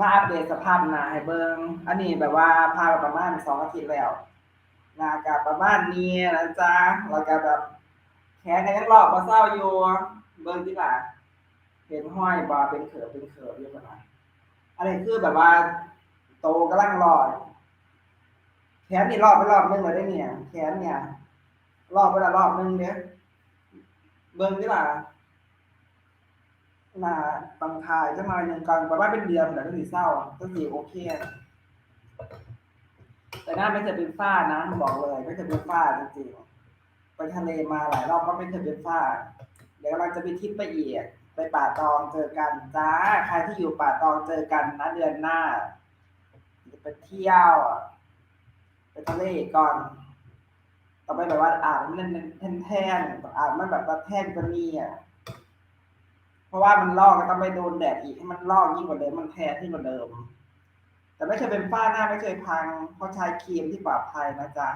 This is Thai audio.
มาอัปเดตสภาพนาให้เบิงอันนี้แบบว่าพาไปประมาณสองอาทิตย์แล้วนากับประมาณนี้นะจ๊ะแล้วก็แบบแขนก็ยังลอกมาเศร้าอยู่เบิ่งที่ล่ะเห็นห้อยบาเป็นเขือเป็นเขือบอยู่ปะนะอันนี้คือแบบว่า โตกำลังรอดแขนนี่รอบไปรอบนึงเลยได้เนี่ย แขนเนี่ยรอบไปละรอบนึงเนี่ยเบิ่งที่ล่ะ น่าตังทายจะมาอย่างกันประมาณเป็นเดือนแต่ก็สีเศร้าก็สีโอเคแต่หน้าไม่เคยเป็นฝ้านะบอกเลยไม่เคยเป็นฝ้าจริงๆไปทะเลมาหลายรอบก็ไม่เคยเป็นฝ้า เดี๋ยวเราจะไปทริปไปอีกไปป่าตองเจอกันจ้าใครที่อยู่ป่าตองเจอกันนะเดือนหน้าจะไปเที่ยวไปทะเลก่อนต่อไปแบบว่าอ่านมันแท่นๆอ่านมันแบบว่าแท่นกว่านี้อะ ราะว่ามันลอกก็ต้องไปโดนแดดอีกให้มันลอกยิ่งกว่าเดิมมันแพ้ที่กว่าเดิม แต่ไม่เคยเป็นฝ้าหน้าไม่เคยพังเพราะใช้ครีมที่ปลอดภัยนะจ๊ะ